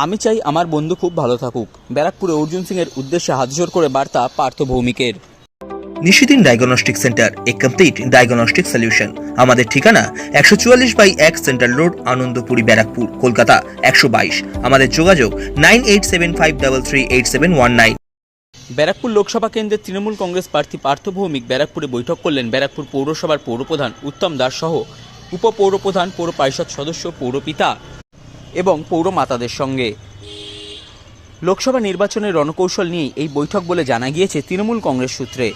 আমি চাই আমার বন্ধু খুব ভালো থাকুক। ব্যারাকপুরে অর্জুন সিংয়ের উদ্দেশ্যে হাতজোর করে বার্তা Partha ভৌমিকের Nishidin diagnostic centre a complete diagnostic solution. আমাদের ঠিকানা একশো চুয়াল্লিশ বাই এক সেন্ট্রাল রোড আনন্দপুরি ব্যারাকপুর কলকাতা একশো বাইশ। আমাদের যোগাযোগ nine eight seven five double three eight seven one nine. Barrackpore Lok Sabha কেন্দ্রের তৃণমূল কংগ্রেস প্রার্থী পার্থ ভৌমিক ব্যারাকপুরে বৈঠক করলেন ব্যারাকপুর পৌরসভার পৌরপ্রধান উত্তম দাস সহ উপপৌরপ্রধান পৌর পরিষদ সদস্য পৌরপিতা এবং পৌরমাতাদের সঙ্গে। লোকসভা নির্বাচনের রণকৌশল নিয়ে এই বৈঠক বলে জানা গিয়েছে তৃণমূল কংগ্রেস সূত্রে।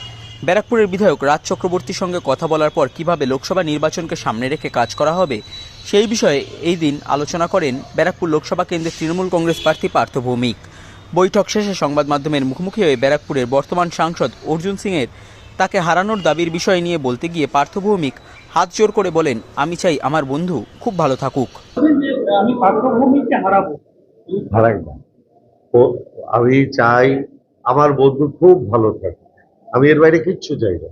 ব্যারাকপুরের বিধায়ক রাজ চক্রবর্তীর সঙ্গে কথা বলার পর কীভাবে লোকসভা নির্বাচনকে সামনে রেখে কাজ করা হবে, সেই বিষয়ে এই দিন আলোচনা করেন ব্যারাকপুর লোকসভা কেন্দ্রের তৃণমূল কংগ্রেস প্রার্থী পার্থ ভৌমিক। বৈঠক শেষে সংবাদ মাধ্যমের মুখোমুখি হয়ে ব্যারাকপুরের বর্তমান সাংসদ অর্জুন সিংয়ের তাকে হারানোর দাবির বিষয় নিয়ে বলতে গিয়ে পার্থ ভৌমিক হাত জোর করে বলেন, আমি চাই আমার বন্ধু খুব ভালো থাকুক। আমি পাঠ্যভূমিকে হারাবো। হারাই না। ও আমি চাই আমার বন্ধু খুব ভালো থাকে আমি এর বাইরে কিচ্ছু চাই না।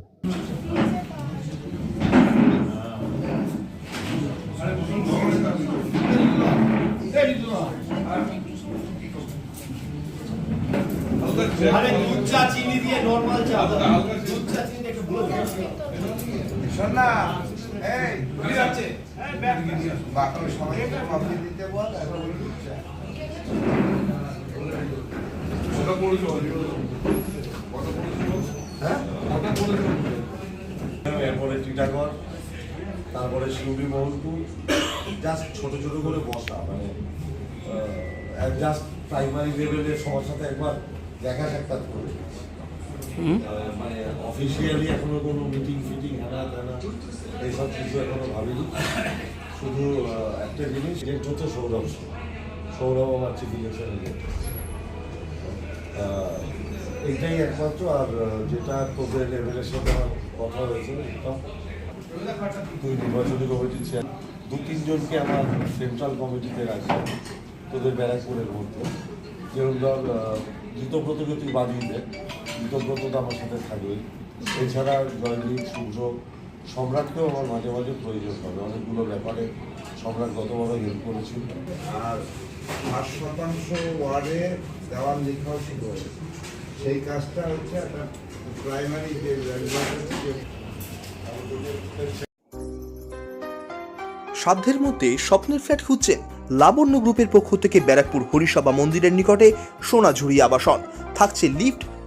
আরে দুধ চা চিনি দিয়ে নরমাল চা। দুধ চা চিনি একটু শোন না। চা এরপরে টিটাগড় তারপরে শিউরি মহলপুর জাস্ট ছোট ছোট করে বসা মানে জাস্ট প্রাইমারি লেভেলের সবার সাথে একবার দেখা সাক্ষাৎ করে। মানে অফিসিয়ালি এখনও কোনো মিটিং ফিটিং হ্যানা ত্যানা এইসব কিছু এখনও ভাবিনি। শুধু একটা জিনিস রেট হচ্ছে সৌরভ সৌরভ আমার চিফ ইলেকশন এইটাই একমাত্র আর যেটা তোদের লেভেলের সাথে আমার কথা হয়েছে তুই নির্বাচনী কমিটির চেয়ার দু তিনজনকে আমার সেন্ট্রাল কমিটিতে রাখছি, তোদের ব্যারাকপুরের মধ্যে। যেরকম ধর জিতব্রতকে তুই বাজিয়ে দে জিতব্রত তো আমার সাথে থাকবেই এছাড়া জয়দীপ সূর্য সম্রাটকেও আমার মাঝে মাঝে প্রয়োজন হবে। অনেকগুলো ব্যাপারে সম্রাট গতবারও হেল্প করেছিল। আর পাঁচ শতাংশ ওয়ার্ডে দেওয়াল লেখাও শুরু হয়েছে সেই কাজটা হচ্ছে একটা প্রাইমারি যে সাধ্যের মধ্যে স্বপ্নের ফ্ল্যাট খুঁজছেন লাবণ্য গ্রুপের পক্ষ থেকে ব্যারাকপুর হরিসভা মন্দিরের নিকটে সোনাঝুরি আবাসন। থাকছে lift